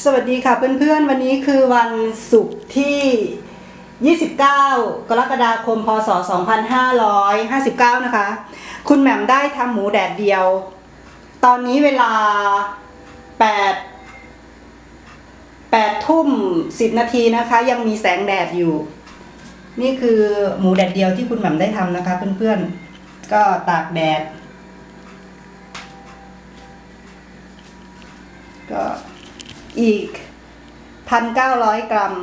สวัสดีค่ะเพื่อนๆ วันนี้คือวันศุกร์ที่ 29 กรกฎาคม พศ 2559 นะคะ คุณแหม่มได้ทำหมูแดดเดียว ตอนนี้เวลา 8 8ทุ่ม 10 นาทีนะคะ ยังมีแสงแดดอยู่ นี่คือหมูแดดเดียวที่คุณแหม่มได้ทำนะคะเพื่อนๆ ก็ตากแดด ก็ อีกพันเก้าร้อยกรัม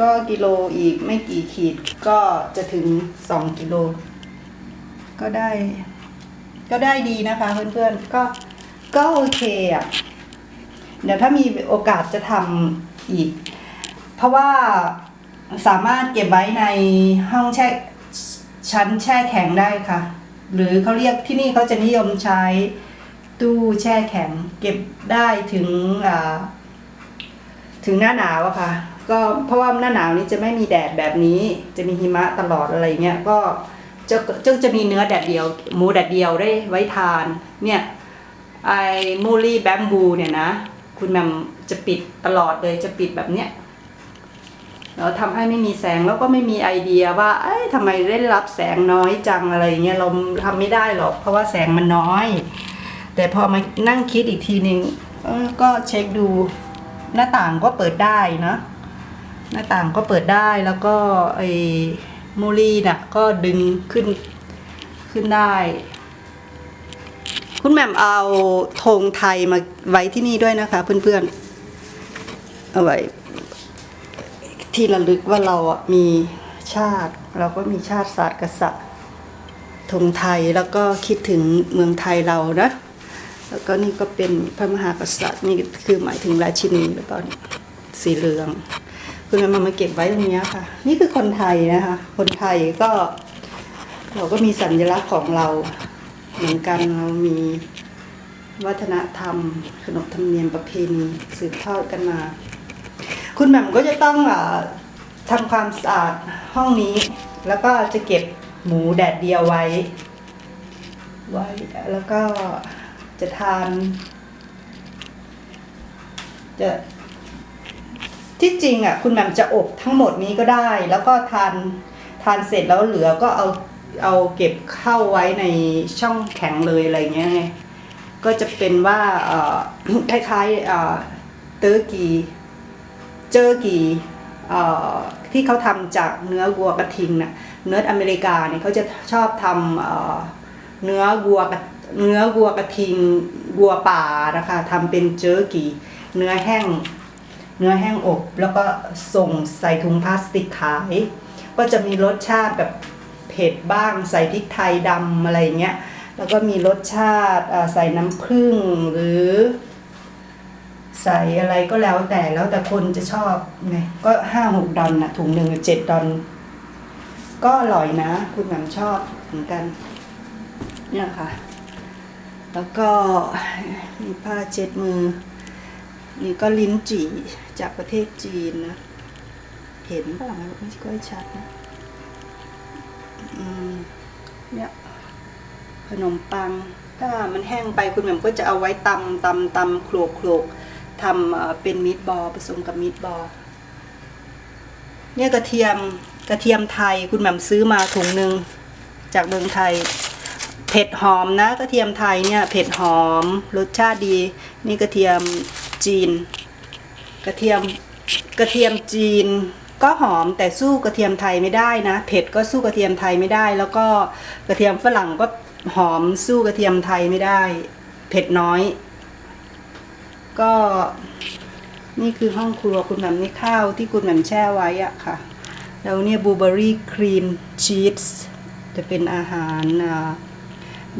ก็กิโลอีกไม่กี่ขีดก็จะถึงสองกิโล ก็ได้ ก็ได้ดีนะคะเพื่อนๆ ก็ก็โอเคอะ เดี๋ยวถ้ามีโอกาสจะทำอีก เพราะว่าสามารถเก็บไว้ในห้องแช่ชั้นแช่แข็งได้ค่ะ หรือเขาเรียกที่นี่เขาจะนิยมใช้ตู้แช่แข็ง เก็บได้ถึงอ่า ถึงหน้าหนาวอะค่ะ ก็เพราะว่าหน้าหนาวนี้จะไม่มีแดดแบบนี้ จะมีหิมะตลอดอะไรเงี้ยก็จะจะจะมีเนื้อแดดเดียว หมูแดดเดียวได้ไว้ทานเนี่ยไอ้มูลี่แบมบูเนี่ยนะ คุณแมมจะปิดตลอดเลยจะปิดแบบเนี้ยแล้วทำให้ไม่มีแสงแล้วก็ไม่มีไอเดียว่า เอ้ยทำไมได้รับแสงน้อยจังอะไรเงี้ยเราทำไม่ได้หรอก เพราะว่าแสงมันน้อย แต่พอมานั่งคิดอีกทีนึงก็เช็คดู หน้าต่างก็เปิดได้นะหน้าต่างก็เปิดได้แล้วก็ไอ้มูลี่น่ะก็ดึงขึ้นขึ้นได้ คุณแหม่มเอาธงไทยมาไว้ที่นี่ด้วยนะคะ เพื่อนๆเอาไว้ที่ระลึกว่าเราอะมีชาติ เราก็มีชาติศาสตร์กษัตริย์ธงไทยแล้วก็คิดถึงเมืองไทยเรานะ แล้วก็นี่ก็เป็นพระมหากษัตริย์นี่คือหมายถึงราชินีหรือเปล่าเนี่ยสีเหลืองคุณแม่มามาเก็บไว้ตรงนี้ค่ะ นี่คือคนไทยนะคะ คนไทยก็ เราก็มีสัญลักษณ์ของเรา เหมือนกันเรามีวัฒนธรรม ขนบธรรมเนียมประเพณีสืบทอดกันมา คุณแหม่มก็จะต้องอาทำความสะอาดห้องนี้ แล้วก็จะเก็บหมูแดดเดียวไว้ ไว้แล้วก็ จะทาน จะที่จริงอะ คุณแหม่มจะอบทั้งหมดนี้ก็ได้ แล้วก็ทานทานเสร็จแล้วเหลือก็เอาเอาเก็บเข้าไว้ในช่องแข็งเลยอะไรเงี้ยไงก็จะเป็นว่าคล้ายๆเอ่อเตอร์กีเจอกีที่เขาทำจากเนื้อวัวกระทิงน่ะเนื้ออเมริกาเนี่ยเขาจะชอบทำเอ่อเนื้อวัวกระ เนื้อวัวกระทิงวัวป่านะคะทำเป็นเจอกี่ เนื้อแห้ง เนื้อแห้งอบ แล้วก็ส่งใส่ถุงพลาสติกขาย ก็จะมีรสชาติแบบเผ็ดบ้างใส่พริกไทยดำอะไรเงี้ย แล้วก็มีรสชาติใส่น้ำผึ้งหรือ ใส่อะไรก็แล้วแต่แล้วแต่คนจะชอบไงก็ห้าหกดอนนะถุงหนึ่งเจ็ดดอนก็อร่อยนะ คุณแหม่มชอบเหมือนกัน เนี่ยค่ะ แล้วก็มีผ้าเช็ดมือ นี่ก็ลิ้นจี่จากประเทศจีนนะ เห็นป่ะมันไม่ค่อยชัดนะเนี่ยขนมปัง ถ้ามันแห้งไปคุณแหม่มก็จะเอาไว้ตำตำตำโขลกโขลกทำเอ่อเป็นมีดบอลผสมกับมีดบอลเนี่ยกระเทียมกระเทียมไทยคุณแหม่มซื้อมาถุงหนึ่งจากเมืองไทย เผ็ดหอมนะกระเทียมไทยเนี่ยเผ็ดหอมรสชาติดี นี่กระเทียมจีน กระเทียมกระเทียมจีนก็หอมแต่สู้กระเทียมไทยไม่ได้นะ เผ็ดก็สู้กระเทียมไทยไม่ได้ แล้วก็กระเทียมฝรั่งก็หอมสู้กระเทียมไทยไม่ได้ เผ็ดน้อย ก็นี่คือห้องครัวคุณแหม่มนี่ข้าวที่คุณแหม่มแช่ไว้อะค่ะ แล้วเนี่ยบลูเบอรี่ครีมชีสจะเป็นอาหารอ่า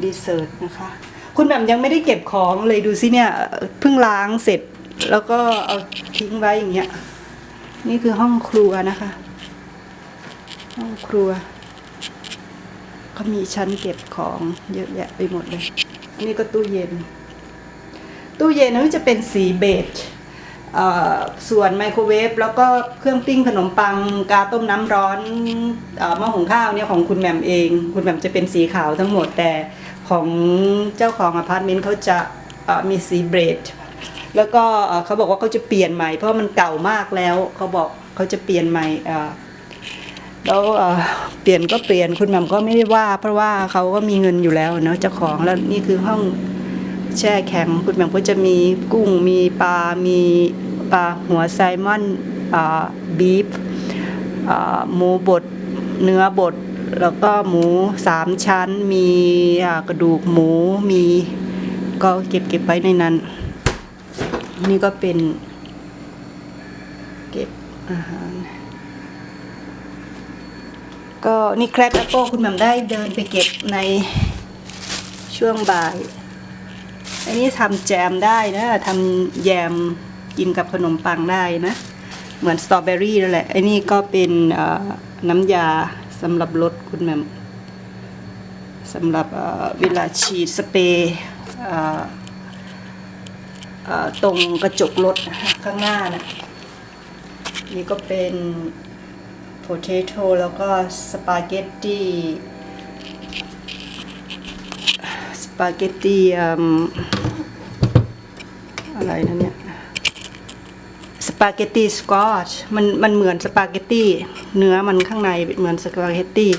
ดีเซอร์ตนะคะ คุณแหม่มยังไม่ได้เก็บของเลยดูสิเนี่ยเพิ่งล้างเสร็จแล้วก็เอาทิ้งไว้อย่างเงี้ย นี่คือห้องครัวนะคะ ห้องครัว ก็มีชั้นเก็บของเยอะแยะไปหมดเลยนนี้ก็ตู้เย็น ตู้เย็นนั้นจะเป็นสีเบจส่วนไมโครเวฟแล้วก็เครื่องปิ้งขนมปังกาต้มน้ำร้อนหม้อหุงข้าวเนี่ยของคุณแหม่มเอง คุณแหม่มจะเป็นสีขาวทั้งหมดแต่ ของเจ้าของอพาร์ตเมนต์เขาจะมีสีเบจแล้วก็เขาบอกว่าเขาจะเปลี่ยนใหม่ เพราะมันเก่ามากแล้วเขาบอกเขาจะเปลี่ยนใหม่แล้วเปลี่ยนก็เปลี่ยนคุณแหม่ก็ไม่ได้ว่า เพราะว่าเขาก็มีเงินอยู่แล้วเนาะเจ้าของแล้วนี่คือห้องแช่แข็งคุณแหม่มก็จะมีกุ้งมีปลา มีปลาหัวไซมอนบีฟหมูบดเนื้อบด แล้วก็หมูสามชั้น มีกระดูกหมูมีก็เก็บเก็บไว้ในนั้น นี่ก็เป็น เก็บอาหาร ก็นี่แครกแอปเปิลคุณแม่ได้เดินไปเก็บในช่วงบ่าย อันนี้ทำแจมได้นะทำแยมกินกับขนมปังได้นะ เหมือนสตรอเบอรี่นั่นแหละ อันนี้ก็เป็นน้ำยา สำหรับรถคุณแม่สำหรับเวลาฉีดสเปรย์ตรงกระจกรถข้างหน้านะนี่ก็เป็น potato แล้วก็สปาเกตตี้สปาเกตตี้อะไรนะเนี่ยาเกตตี้สกอชมันมันเหมือนสปาเกตตี้เนื้อมันข้างในเหมือนสปาเกตตี้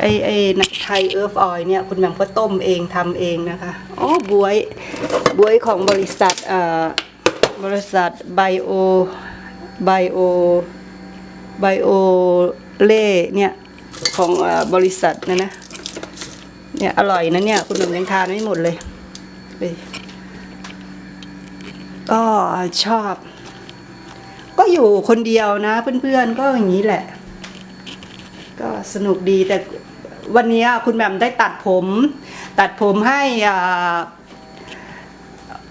ไอไอไทยเอิร์ฟออยเนี่ยคุณแหม่มก็ต้มเองทำเองนะคะอ๋อบวยบวยของบริษัทเอ่อบริษัทไบโอไบโอไบโอเล่เนี่ยของเอ่อบริษัทนะนะเนี่ยอร่อยนะเนี่ยคุณหนุ่มยังทานไม่หมดเลยไปก็ชอบ ก็อยู่คนเดียวนะ เพื่อนๆก็อย่างนี้แหละ ก็สนุกดีแต่วันนี้คุณแหม่มได้ตัดผม ตัดผมให้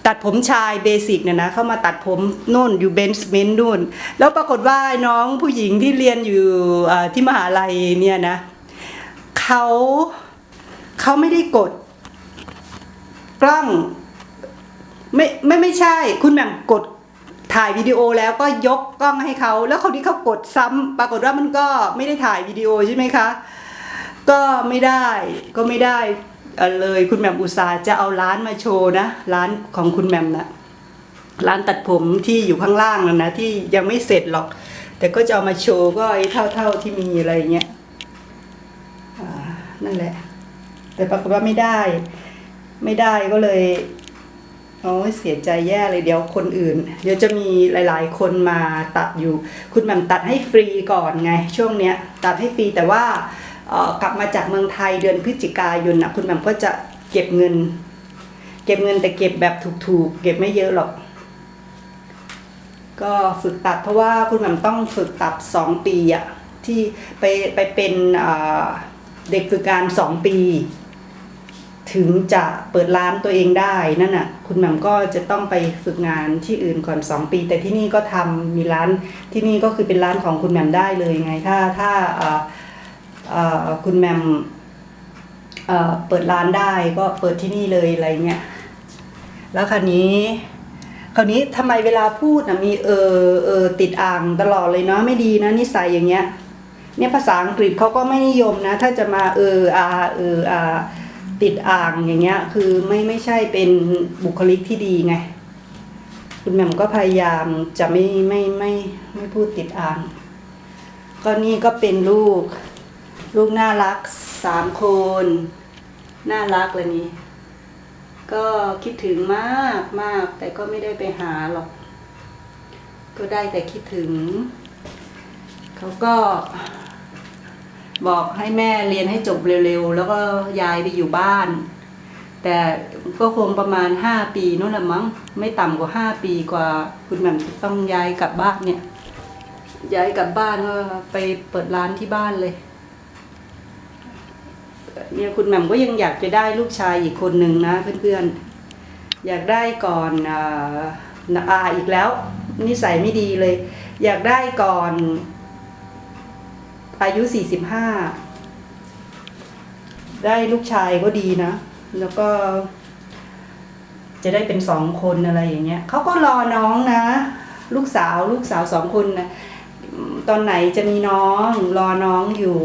ตัดผมชายเบสิกเนี่ยนะเข้ามาตัดผมนู่นอยู่เบนส์เมนนู่น แล้วปรากฏว่าน้องผู้หญิงที่เรียนอยู่ที่มหาลัยเนี่ยนะเขาเขาไม่ได้กด กล้อง ไม่ไม่ไม่ใช่ คุณแหม่มกด ถ่ายวิดีโอแล้วก็ยกกล้องให้เขา แล้วคนที่เขากดซ้ำปรากฏว่ามันก็ไม่ได้ถ่ายวิดีโอใช่ไหมคะ ก็ไม่ได้ก็ไม่ได้เเลยคุณแหม่มอุตสาห์จะเอาร้านมาโชว์นะ ร้านของคุณแหม่มนะร้านตัดผมที่อยู่ข้างล่างนะนะที่ยังไม่เสร็จหรอก แต่ก็จะเอามาโชว์ก็ไอ้เท่าๆที่มีอะไรเงี้ยนั่นแหละ แต่ปรากฏว่าไม่ได้ ไม่ได้ก็เลย โอ้ยเสียใจแย่เลยเดี๋ยวคนอื่น เดี๋ยวจะมีหลาย ๆ คนมาตัดอยู่ คุณแม่ตัดให้ฟรีก่อนไง ช่วงเนี้ยตัดให้ฟรีแต่ว่าออกลับมาจากเมืองไทยเดือนพฤศจิกายนนะคุณแม่ก็จะเก็บเงิน เก็บเงินแต่เก็บแบบถูกๆ เก็บไม่เยอะหรอก ก็ฝึกตัดเพราะว่าคุณแม่ต้องฝึกตัดสองปีอะที่ไปไปเป็นเด็กฝึกงานสองปี ถึงจะเปิดร้านตัวเองได้นั่นน่ะคุณแหม่มก็จะต้องไปฝึกงานที่อื่นก่อนสองปี แต่ที่นี่ก็ทำมีร้านที่นี่ก็คือเป็นร้านของคุณแหม่มได้เลยไงถ้าถ้าคุณแหม่มเปิดร้านได้ก็เปิดที่นี่เลยอะไรเงี้ยแล้วคราวนี้คราวนี้ทำไมเวลาพูดนะมีเออเออติดอ่างตลอดเลยเนาะไม่ดีนะนิสัยอย่างเงี้ยเนี่ยภาษาอังกฤษเขาก็ไม่นิยมนะ ถ้าจะมาเอออาเอออา ติดอ่างอย่างเงี้ย คือไม่ไม่ใช่เป็นบุคลิกที่ดีไง คุณแหม่มก็พยายามจะไม่ไม่ไม่ไม่พูดติดอ่าง ก็นี่ก็เป็นลูก ลูกน่ารักสามคน น่ารักเลยนี่ก็คิดถึงมากมากแต่ก็ไม่ได้ไปหาหรอก ก็ได้แต่คิดถึง เขาก็ บอกให้แม่เรียนให้จบเร็วๆ แล้วก็ย้ายไปอยู่บ้าน แต่ก็คงประมาณห้าปีนู่นแหละมั้งไม่ต่ำกว่าห้าปีกว่า คุณแหม่มจะต้องย้ายกลับบ้านเนี่ย ย้ายกลับบ้านก็ไปเปิดร้านที่บ้านเลยเนี่ยคุณแหม่มก็ยังอยากจะได้ลูกชายอีกคนหนึ่งนะเพื่อนๆ อยากได้ก่อนอ่าอาอีกแล้ว นิสัยไม่ดีเลย อยากได้ก่อน อายุสี่สิบห้าได้ลูกชายก็ดีนะ แล้วก็ จะได้เป็นสองคนอะไรอย่างเงี้ยเขาก็รอน้องนะ ลูกสาวลูกสาวสองคนนะตอนไหนจะมีน้อง รอน้องอยู่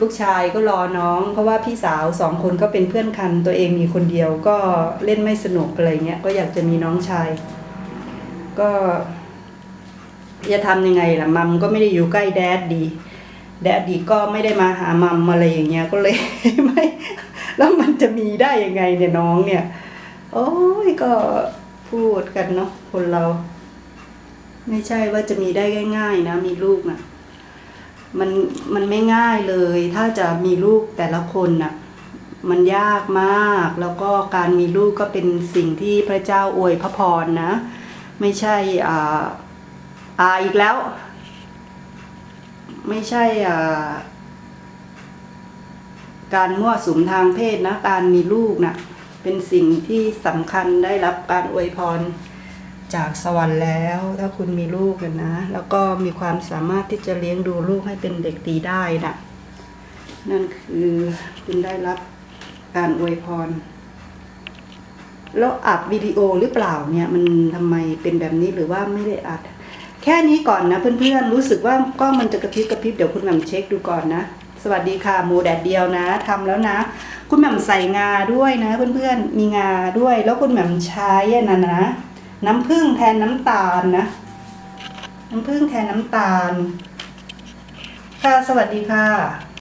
ลูกชายก็รอน้อง เพราะว่าพี่สาวสองคนก็เป็นเพื่อนกัน ตัวเองมีคนเดียวก็เล่นไม่สนุกอะไรเงี้ยก็อยากจะมีน้องชาย ก็ จะทำยังไงล่ะมัมก็ไม่ได้อยู่ใกล้แดดดี แดดดีก็ไม่ได้มาหามัมอะไรอย่างเงี้ยก็เลยไม่แล้วมันจะมีได้ยังไงเนี่ยน้องเนี่ย โอ้ยก็พูดกันเนาะคนเรา ไม่ใช่ว่าจะมีได้ง่าย ๆ นะ มีลูกนะมันมันไม่ง่ายเลย ถ้าจะมีลูกแต่ละคนน่ะ มันยากมาก แล้วก็การมีลูกก็เป็นสิ่งที่พระเจ้าอวยพระพรนะ ไม่ใช่อ่า อ่าอีกแล้ว ไม่ใช่อ่าการมั่วสุมทางเพศนะ การมีลูกนะ่ะ เป็นสิ่งที่สำคัญได้รับการอวยพรจากสวรรค์แล้ว ถ้าคุณมีลูกนะ แล้วก็มีความสามารถที่จะเลี้ยงดูลูกให้เป็นเด็กดีได้น่ะ นั่นคือคุณได้รับการอวยพร แล้วอัดวิดีโอหรือเปล่าเนี่ย มันทำไมเป็นแบบนี้หรือว่าไม่ได้อัด แค่นี้ก่อนนะเพื่อนๆ รู้สึกว่ากล้องมันจะกระพริบกระพริบเดี๋ยวคุณแหม่มเช็คดูก่อนนะ สวัสดีค่ะหมูแดดเดียวนะทำแล้วนะ คุณแหม่มใส่งาด้วยนะ เพื่อนๆมีงาด้วย แล้วคุณแหม่มใช้นนั้นนะ น้ำผึ้งแทนน้ำตาลนะ น้ำผึ้งแทนน้ำตาล ค่ะสวัสดีค่ะ